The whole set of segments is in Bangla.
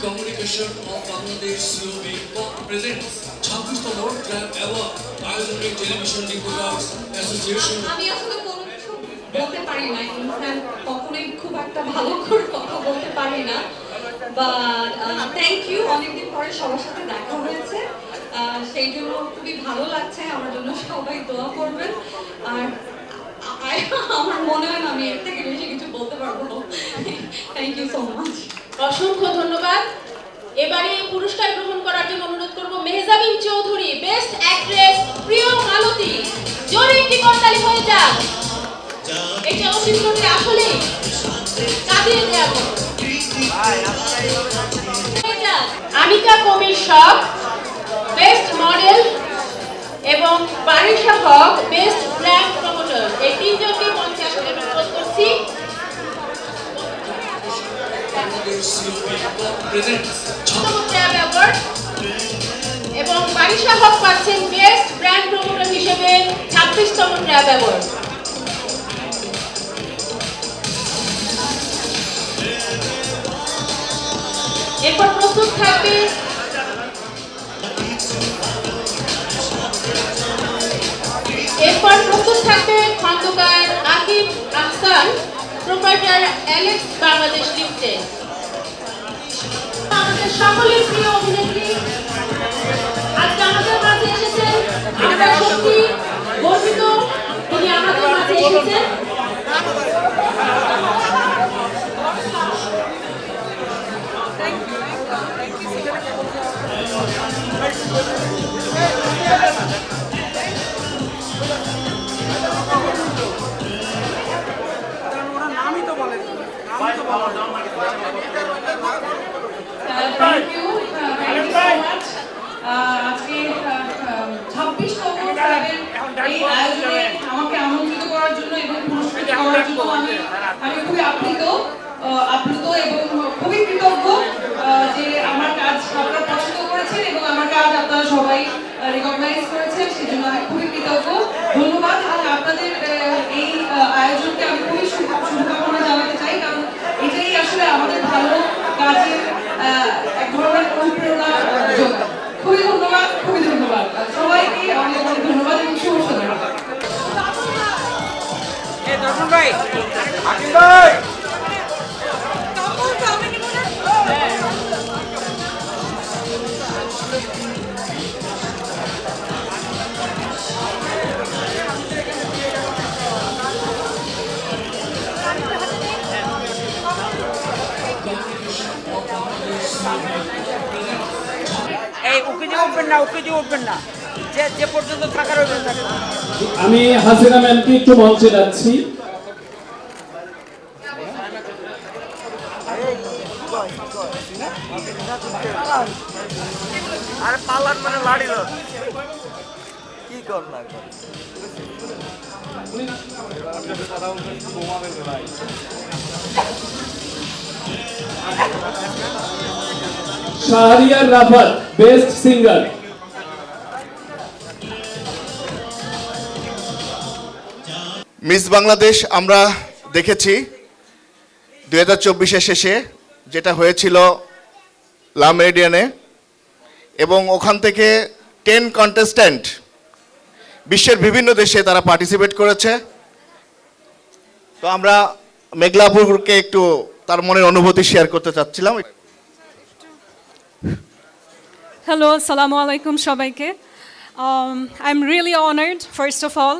Communication of Bangladesh COB presents Chhapish Award Club Award, Ayodhya Television Reporters Association. বলতে পারি না ইনফ্যাক্ট কখনোই খুব একটা ভালো করে কথা বলতে পারি না। বাট থ্যাংক ইউ অনেকদিন পরে সবার সাথে দেখা হয়েছে। সেই জন্য খুবই ভালো লাগছে, আমার জন্য সবাই দোয়া করবেন। আর আমার মনে হয় আমি এর থেকে বেশি কিছু বলতে পারব। থ্যাংক ইউ সো মাচ অসংখ্য ধন্যবাদ। এবারে পুরস্কার গ্রহণ করার জন্য অনুরোধ করব মেহজাবিন চৌধুরী বেস্ট অ্যাক্ট্রেস প্রিয় মালতী জোরে একটি করতালি হয়ে যাক। চলচ্চিত্রটি আসলে কাঁদিয়ে দেওয়া মতো। আনিকা কবির শখ বেস্ট মডেল এবং Parisha Haque best brand promoter এই তিনজনকে মঞ্চে আসলে অনুরোধ করছি। এবং বারিশা হক পাচ্ছেন বেস্ট ব্র্যান্ড প্রমোটার হিসেবে ছাব্বিশতম ট্র্যাব অ্যাওয়ার্ড এরপর প্রস্তুত থাকবে এরপর প্রস্তুত থাকবে Khondokar Akib Ahsan proprietor Alex Bangladesh limited আমাদের সকলের প্রিয় অভিনেত্রী, আজকে আমাদের মাঝে এসেছেন আমরা সত্যি গর্বিত তিনি আমাদের মাঝে এসেছেন। Thank you thank you so much আজকে ছাব্বিশতম ক্লাবের এই আয়োজনে আমাকে আমন্ত্রিত করার জন্য এবং পুরস্কৃত করার জন্য আমি আমি খুবই আপ্লুত আপ্লুত এবং খুবই কৃতজ্ঞ যে আমার কাজ আপনারা পছন্দ করেছেন এবং আমার কাজ আপনারা সবাই রেকগনাইজ করেছেন সেজন্য খুবই কৃতজ্ঞ। ধন্যবাদ। আর আপনাদের এই আয়োজনকে আমি খুবই শুভকামনা না ওকে যে উঠবেন না। যে যে পর্যন্ত থাকার আমি হাসিনা ম্যামকে একটু মঞ্চে যাচ্ছি আরে পালান মানে লাড়িল কি কর না Shahriar Rafat best singer miss Bangladesh আমরা দেখেছি দু হাজার চব্বিশের শেষে যেটা হয়েছিল লা মেরিডিয়ানে এবং ওখান থেকে টেন কন্টেস্ট্যান্ট বিশ্বের বিভিন্ন দেশে তারা পার্টিসিপেট করেছে। তো আমরা মেঘলাপুরকে একটু তার মনের অনুভূতি শেয়ার করতে চাচ্ছিলাম। হ্যালো Assalamu আলাইকুম সবাইকে। I am really honored, first of all,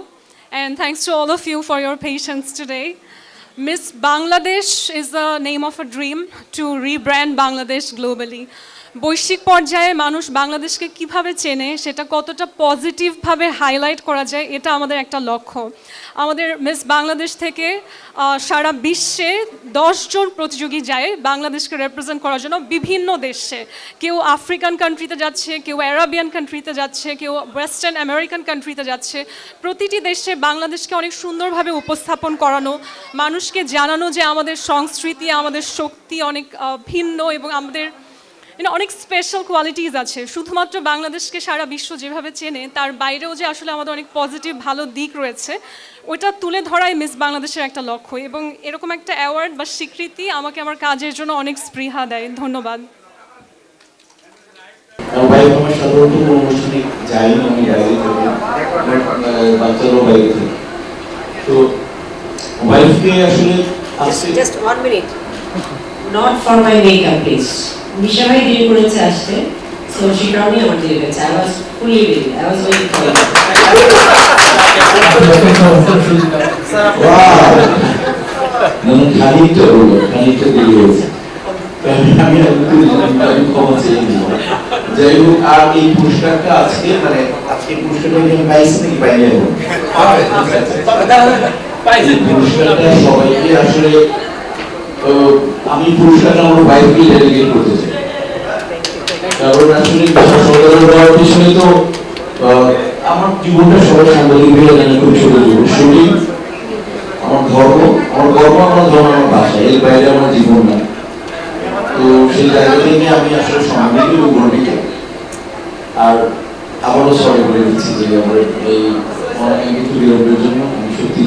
and thanks to all of you for your patience today. Miss Bangladesh is the name of a dream to rebrand Bangladesh globally. বৈশ্বিক পর্যায়ে মানুষ বাংলাদেশকে কীভাবে চেনে, সেটা কতটা পজিটিভভাবে হাইলাইট করা যায়, এটা আমাদের একটা লক্ষ্য। আমাদের মিস বাংলাদেশ থেকে সারা বিশ্বে দশজন প্রতিযোগী যায় বাংলাদেশকে রিপ্রেজেন্ট করার জন্য বিভিন্ন দেশে। কেউ আফ্রিকান কান্ট্রিতে যাচ্ছে, কেউ অ্যারাবিয়ান কান্ট্রিতে যাচ্ছে, কেউ ওয়েস্টার্ন আমেরিকান কান্ট্রিতে যাচ্ছে। প্রতিটি দেশে বাংলাদেশকে অনেক সুন্দরভাবে উপস্থাপন করানো, মানুষকে জানানো যে আমাদের সংস্কৃতি, আমাদের শক্তি অনেক ভিন্ন এবং আমাদের know, অনেক স্পেশাল কোয়ালিটিস আছে। শুধুমাত্র বাংলাদেশকে সারা বিশ্ব যেভাবে চেনে তার বাইরেও যে আসলে আমাদের অনেক পজিটিভ ভালো দিক রয়েছে ওটা তুলে ধরাই মিস বাংলাদেশের একটা লক্ষ্য। এবং এরকম একটা অ্যাওয়ার্ড বা স্বীকৃতি আমাকে আমার কাজের জন্য অনেক স্পৃহা দেয়। ধন্যবাদ। তো আসলে just one minute not for my makeup please. Misha ভাই দেরি করেছে আসতে সো সে কারণে আমার দেরি হয়েছে। I was fully ready I was waiting for খানিকটা হলো খানিকটা দেরি হয়েছে আমি আমি আমি ক্ষমা চেয়ে নিব যাই হোক আর এই পুরস্কারটা আজকে মানে আজকে পুরস্কারটা আমি পাইছি নাকি পাইনি এখন পুরস্কারটা সবাইকে আসলে আহ, আমি পুরস্কারটা আমার বাইরকে ডেলিগেট করতে চাই? কারণ আসলে সরকারের দেওয়ার পিছনে তো আমার জীবনটা সবাই সাংবাদিক হয়ে জানি খুব জীবন। শুটিং আমার ধর্ম আমার কর্ম আমার ধর্ম আমার ভাষা এর বাইরে আমার জীবন না তো সেই জায়গা থেকে আমি আসলে সাংবাদিক এবং গর্বিত আর আবারও সরি বলে দিচ্ছি যে আমার এই অনেক বিলম্বের জন্য আমি সত্যি